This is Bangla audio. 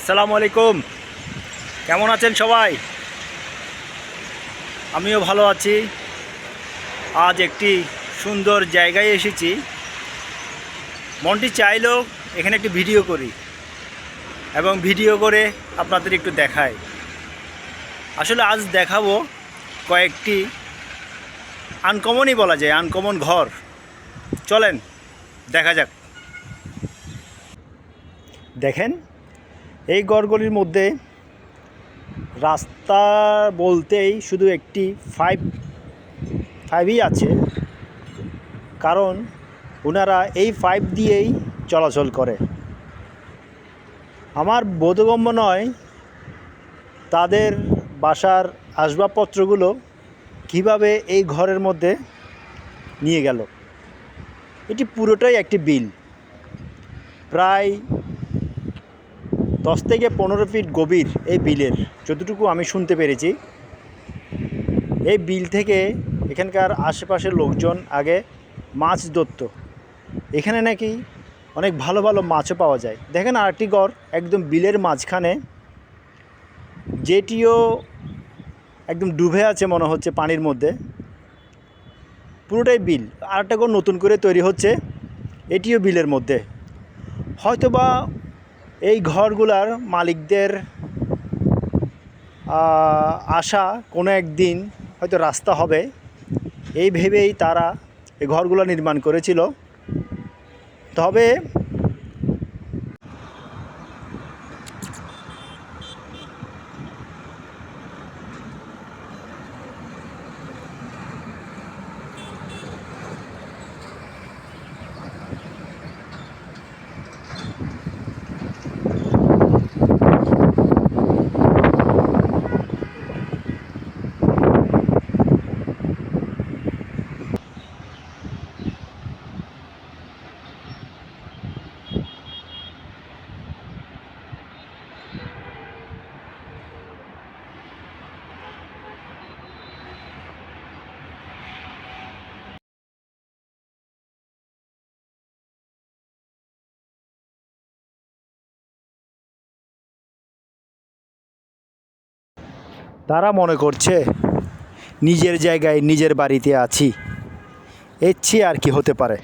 আসসালামু আলাইকুম। কেমন আছেন সবাই? আমিও ভালো আছি। আজ একটি সুন্দর জায়গায় এসেছি। মনটি চাইলেও এখানে একটি ভিডিও করি এবং ভিডিও করে আপনাদের একটু দেখাই। আসলে আজ দেখাবো কয়েকটি আনকমনই বলা যায়, আনকমন ঘর। চলেন, দেখা যাক। দেখেন এই গড়গুলির মধ্যে রাস্তা বলতেই শুধু একটি ফাইভ ফাইভই আছে। কারণ ওনারা এই ফাইভ দিয়েই চলাচল করে। আমার বোধগম্য নয় তাদের বাসার আসবাবপত্রগুলো কীভাবে এই ঘরের মধ্যে নিয়ে গেল। এটি পুরোটাই একটি বিল। প্রায় দশ থেকে পনেরো ফিট গভীর এই বিলের, যতটুকু আমি শুনতে পেরেছি, এই বিল থেকে এখানকার আশেপাশের লোকজন আগে মাছ ধরতো। এখানে নাকি অনেক ভালো ভালো মাছও পাওয়া যায়। দেখেন আরেকটি গড়, একদম বিলের মাঝখানে, যেটিও একদম ডুবে আছে মনে হচ্ছে পানির মধ্যে। পুরোটাই বিল। আরেকটা গড় নতুন করে তৈরি হচ্ছে, এটিও বিলের মধ্যে। হয়তোবা এই ঘরগুলার মালিকদের আশা কোনো একদিন হয়তো রাস্তা হবে। এই ভেবেই তারা এই ঘরগুলো নির্মাণ করেছিল। তবে তারা মনে করছে নিজের জায়গায় নিজের বাড়িতে আছি। এর চেয়ে আর কি হতে পারে?